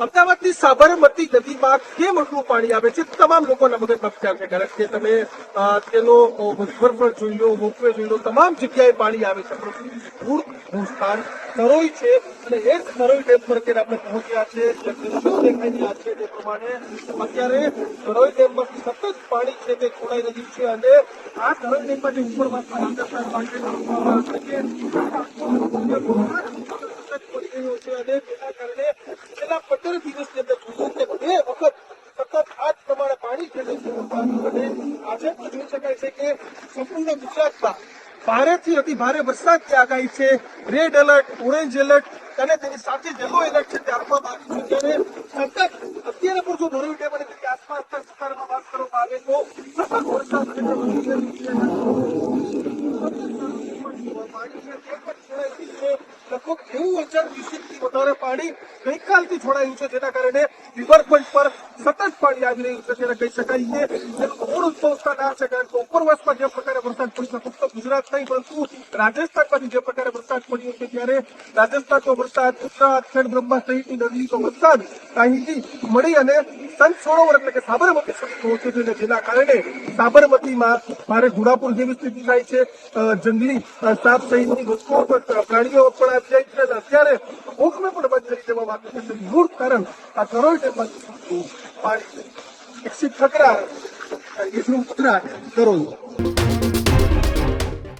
અમદાવાદની સાબરમતી નદીમાં કેમ આટલું પાણી આવે છે? તમામ લોકોના મગજમાં વિચાર છે. કારણ કે તમે તેનો રિવરફ્રન્ટ જોઈ લો રોપવે જોઈ લો તમામ જગ્યાએ પાણી આવે છે. પરંતુ મૂળ મૂળ સ્થાન તરોઈ છે અને એ જ નરોઈ ડેમ પર અત્યારે આપણે પહોંચ્યા છે. દ્રશ્યો દેખાઈ રહ્યા છે તે પ્રમાણે અત્યારે તરોઈ ડેમમાંથી સતત પાણી છે તે છોડાઈ રહ્યું છે અને આ તરોઈ ડેમમાં જે ઉપરવાસમાં આવે છે અને તેના કારણે છેલ્લા પંદર દિવસની અંદર જોઈએ કે બે વખત સતત આ જ પ્રમાણે પાણી છે અને આજે પણ જોઈ શકાય છે કે સંપૂર્ણ ગુજરાતમાં ભારેથી અતિ ભારે વરસાદની આગાહી છે રેડ એલર્ટ ઓરેન્જ એલર્ટ અને તેની સાથે યલો એલર્ટ છે તે આપવામાં આવ્યું છે ત્યારે સતત અત્યારે પણ જો ધરોઈ ડેમ અને તેની આસપાસના વિસ્તારમાં વાત કરવામાં આવે તો સતત વરસાદ છે તે વધી રહ્યો છે પાણી છે તે પણ છોડાઈ છે લગભગ એવું હજાર ક્યુસેકથી વધારે પાણી ગઈકાલથી છોડાયું છે જેના કારણે રિવરફ્રન્ટ પર સતત પાણી શકાય છે વરસાદ ગુજરાત નહીં પરંતુ જે પ્રકારે વરસાદ પડ્યો ત્યારે રાજસ્થાનનો વરસાદ મળી અને સંત સરોવર એટલે કે સાબરમતી સુધી છે જેના કારણે સાબરમતીમાં ભારે ઘોડાપુર જેવી સ્થિતિ થાય છે જંગલી સાપ સહિતની વસ્તુઓ પ્રાણીઓ પણ આવી જાય છે અત્યારે ઓખમે પણ બંધ કરી દેવામાં આવ્યું છે મૂળ કારણ આ કરોડ પાડી. એક શિક્ષક કરાર કરો